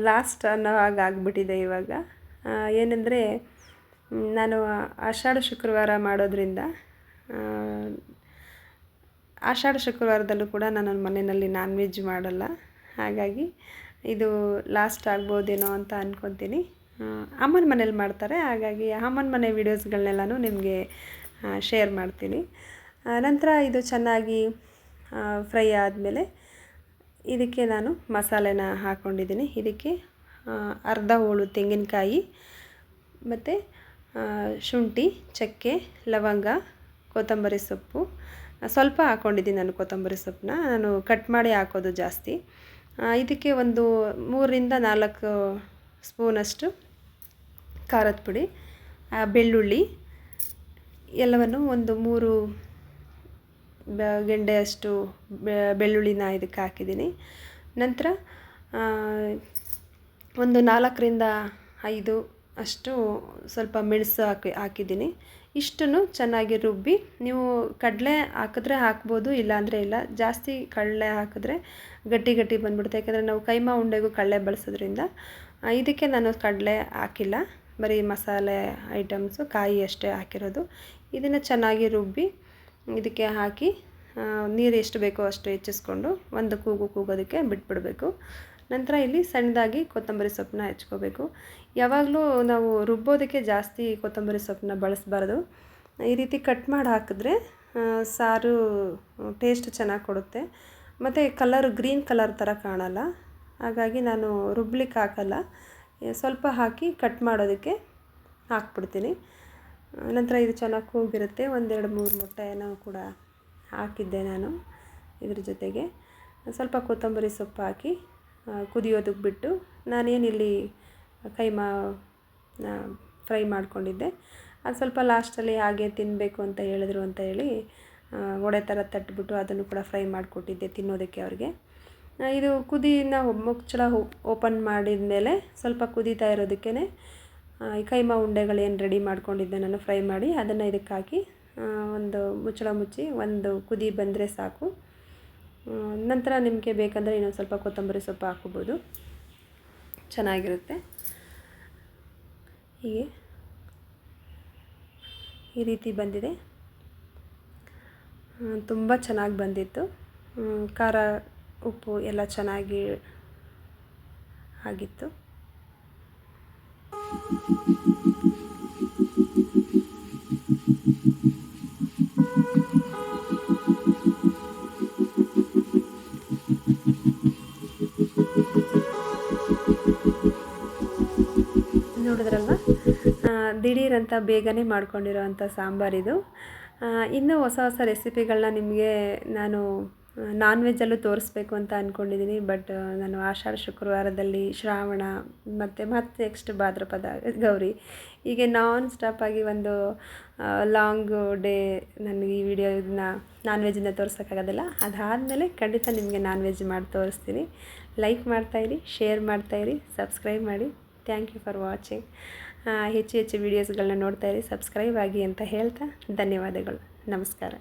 ಲಾಸ್ಟ್ ಅನ್ನೋ ಹಾಗೆ ಆಗಿಬಿಟ್ಟಿದೆ ಇವಾಗ. ಏನಂದರೆ, ನಾನು ಆಷಾಢ ಶುಕ್ರವಾರ ಮಾಡೋದ್ರಿಂದ ಆಷಾಢ ಶುಕ್ರವಾರದಲ್ಲೂ ಕೂಡ ನಾನು ಮನೆಯಲ್ಲಿ ನಾನ್ ವೆಜ್ ಮಾಡಲ್ಲ. ಹಾಗಾಗಿ ಇದು ಲಾಸ್ಟ್ ಆಗ್ಬೋದೇನೋ ಅಂತ ಅಂದ್ಕೊತೀನಿ ಅಮ್ಮನ ಮನೇಲಿ ಮಾಡ್ತಾರೆ, ಹಾಗಾಗಿ ಅಮ್ಮನ ಮನೆ ವೀಡಿಯೋಸ್ಗಳನ್ನೆಲ್ಲನೂ ನಿಮಗೆ ಶೇರ್ ಮಾಡ್ತೀನಿ. ನಂತರ ಇದು ಚೆನ್ನಾಗಿ ಫ್ರೈ ಆದಮೇಲೆ ಇದಕ್ಕೆ ನಾನು ಮಸಾಲೆನ ಹಾಕ್ಕೊಂಡಿದ್ದೀನಿ ಇದಕ್ಕೆ ಅರ್ಧ ಹೋಳು ತೆಂಗಿನಕಾಯಿ, ಮತ್ತು ಶುಂಠಿ, ಚಕ್ಕೆ, ಲವಂಗ, ಕೊತ್ತಂಬರಿ ಸೊಪ್ಪು. ಸ್ವಲ್ಪ ಹಾಕ್ಕೊಂಡಿದ್ದೀನಿ ನಾನು ಕೊತ್ತಂಬರಿ ಸೊಪ್ಪನ್ನ. ನಾನು ಕಟ್ ಮಾಡಿ ಹಾಕೋದು ಜಾಸ್ತಿ. ಇದಕ್ಕೆ ಒಂದು ಮೂರರಿಂದ ನಾಲ್ಕು ಸ್ಪೂನಷ್ಟು ಖಾರದ ಪುಡಿ ಬೆಳ್ಳುಳ್ಳಿ, ಎಲ್ಲವನ್ನು ಒಂದು ಮೂರು ಗೆಂಡೆಯಷ್ಟು ಬೆಳ್ಳುಳ್ಳಿನ ಇದಕ್ಕೆ ಹಾಕಿದ್ದೀನಿ. ನಂತರ ಒಂದು ನಾಲ್ಕರಿಂದ ಐದು ಅಷ್ಟು ಸ್ವಲ್ಪ ಮೆಣಸು ಹಾಕಿ, ಹಾಕಿದ್ದೀನಿ. ಇಷ್ಟನ್ನು ಚೆನ್ನಾಗಿ ರುಬ್ಬಿ, ನೀವು ಕಡಲೆ ಹಾಕಿದ್ರೆ ಹಾಕ್ಬೋದು, ಇಲ್ಲಾಂದರೆ ಇಲ್ಲ. ಜಾಸ್ತಿ ಕಡಲೆ ಹಾಕಿದ್ರೆ ಗಟ್ಟಿ ಗಟ್ಟಿ ಬಂದ್ಬಿಡುತ್ತೆ. ಯಾಕಂದರೆ ನಾವು ಕೈಮಾ ಉಂಡೆಗೂ ಕಡಲೆ ಬಳಸೋದ್ರಿಂದ ಇದಕ್ಕೆ ನಾನು ಕಡಲೆ ಹಾಕಿಲ್ಲ. ಬರೀ ಮಸಾಲೆ ಐಟಮ್ಸು, ಕಾಯಿ ಅಷ್ಟೇ ಹಾಕಿರೋದು. ಇದನ್ನು ಚೆನ್ನಾಗಿ ರುಬ್ಬಿ, ಇದಕ್ಕೆ ಹಾಕಿ ನೀರು ಎಷ್ಟು ಬೇಕೋ ಅಷ್ಟು ಹೆಚ್ಚಿಸ್ಕೊಂಡು, ಒಂದು ಕೂಗು ಕೂಗೋದಕ್ಕೆ ಬಿಟ್ಬಿಡಬೇಕು. ನಂತರ ಇಲ್ಲಿ ಸಣ್ಣದಾಗಿ ಕೊತ್ತಂಬರಿ ಸೊಪ್ಪನ್ನ ಹೆಚ್ಕೋಬೇಕು. ಯಾವಾಗಲೂ ನಾವು ರುಬ್ಬೋದಕ್ಕೆ ಜಾಸ್ತಿ ಕೊತ್ತಂಬರಿ ಸೊಪ್ಪನ್ನ ಬಳಸಬಾರ್ದು. ಈ ರೀತಿ ಕಟ್ ಮಾಡಿ ಹಾಕಿದ್ರೆ ಸಾರು ಟೇಸ್ಟ್ ಚೆನ್ನಾಗಿ ಕೊಡುತ್ತೆ. ಮತ್ತು ಕಲರ್ ಗ್ರೀನ್ ಕಲರ್ ಥರ ಕಾಣಲ್ಲ. ಹಾಗಾಗಿ ನಾನು ರುಬ್ಲಿಕ್ಕೆ ಹಾಕಲ್ಲ. ಸ್ವಲ್ಪ ಹಾಕಿ ಕಟ್ ಮಾಡೋದಕ್ಕೆ ಹಾಕ್ಬಿಡ್ತೀನಿ. ನಂತರ ಇದು ಚೆನ್ನಾಗಿ ಕೂಗಿರುತ್ತೆ. ಒಂದೆರಡು ಮೂರು ಮೊಟ್ಟೆನೂ ಕೂಡ ಹಾಕಿದ್ದೆ ನಾನು ಇದ್ರ ಜೊತೆಗೆ. ಸ್ವಲ್ಪ ಕೊತ್ತಂಬರಿ ಸೊಪ್ಪು ಹಾಕಿ ಕುದಿಯೋದಕ್ಕೆ ಬಿಟ್ಟು ನಾನೇನಿಲ್ಲಿ ಕೈಮಾ ಫ್ರೈ ಮಾಡಿಕೊಂಡಿದ್ದೆ. ಅದು ಸ್ವಲ್ಪ ಲಾಸ್ಟಲ್ಲಿ ಹಾಗೆ ತಿನ್ನಬೇಕು ಅಂತ ಹೇಳಿದ್ರು ಅಂತ ಹೇಳಿ ಒಡೆ ಥರ ತಟ್ಬಿಟ್ಟು ಅದನ್ನು ಕೂಡ ಫ್ರೈ ಮಾಡಿಕೊಟ್ಟಿದ್ದೆ ತಿನ್ನೋದಕ್ಕೆ ಅವ್ರಿಗೆ. ಇದು ಕುದಿನ ಮುಚ್ಚಳ ಓಪನ್ ಮಾಡಿದ ಮೇಲೆ ಸ್ವಲ್ಪ ಕುದೀತಾ ಇರೋದಕ್ಕೇ ಈ ಕೈಮಾ ಉಂಡೆಗಳೇನು ರೆಡಿ ಮಾಡ್ಕೊಂಡಿದ್ದೆ ನಾನು ಫ್ರೈ ಮಾಡಿ ಅದನ್ನು ಇದಕ್ಕೆ ಹಾಕಿ ಒಂದು ಮುಚ್ಚಳ ಮುಚ್ಚಿ ಒಂದು ಕುದಿ ಬಂದರೆ ಸಾಕು. ನಂತರ ನಿಮಗೆ ಬೇಕಂದರೆ ಇನ್ನೊಂದು ಸ್ವಲ್ಪ ಕೊತ್ತಂಬರಿ ಸೊಪ್ಪು ಹಾಕೋಬೋದು ಚೆನ್ನಾಗಿರುತ್ತೆ. ಹೀಗೆ ಈ ರೀತಿ ಬಂದಿದೆ. ತುಂಬ ಚೆನ್ನಾಗಿ ಬಂದಿತ್ತು. ಖಾರ, ಉಪ್ಪು ಎಲ್ಲ ಚೆನ್ನಾಗಿ ಆಗಿತ್ತು. ನೋಡಿದ್ರಲ್ವ ದಿಢೀರಂತ ಬೇಗನೆ ಮಾಡ್ಕೊಂಡಿರೋವಂಥ ಸಾಂಬಾರಿದು ಆ, ಇನ್ನೂ ಹೊಸ ಹೊಸ ರೆಸಿಪಿಗಳನ್ನ ನಿಮಗೆ ನಾನು ನಾನ್ ವೆಜ್ಜಲ್ಲೂ ತೋರಿಸ್ಬೇಕು ಅಂತ ಅಂದ್ಕೊಂಡಿದ್ದೀನಿ ಬಟ್ ನಾನು ಆಷಾಢ ಶುಕ್ರವಾರದಲ್ಲಿ ಶ್ರಾವಣ ಮತ್ತು ಮತ್ತೆ ನೆಕ್ಸ್ಟ್ ಭಾದ್ರಪದ ಗೌರಿ. ಹೀಗೆ ನಾನ್ ಸ್ಟಾಪಾಗಿ ಒಂದು ಲಾಂಗ್ ಡೇ ನನಗೆ ಈ ವಿಡಿಯೋ ಇದನ್ನ ನಾನ್ ವೆಜ್ಜನ್ನ ತೋರಿಸೋಕ್ಕಾಗೋದಿಲ್ಲ. ಅದಾದಮೇಲೆ ಖಂಡಿತ ನಿಮಗೆ ನಾನ್ ವೆಜ್ ಮಾಡಿ ತೋರಿಸ್ತೀನಿ. ಲೈಕ್ ಮಾಡ್ತಾಯಿರಿ ಶೇರ್ ಮಾಡ್ತಾಯಿರಿ ಸಬ್ಸ್ಕ್ರೈಬ್ ಮಾಡಿ. Thank you for watching. ಹೆಚ್ಚು ಹೆಚ್ಚು ವೀಡಿಯೋಸ್ಗಳನ್ನ ಇರಿ ಸಬ್ಸ್ಕ್ರೈಬ್ ಆಗಿ ಅಂತ ಹೇಳ್ತಾ ಧನ್ಯವಾದಗಳು. ನಮಸ್ಕಾರ.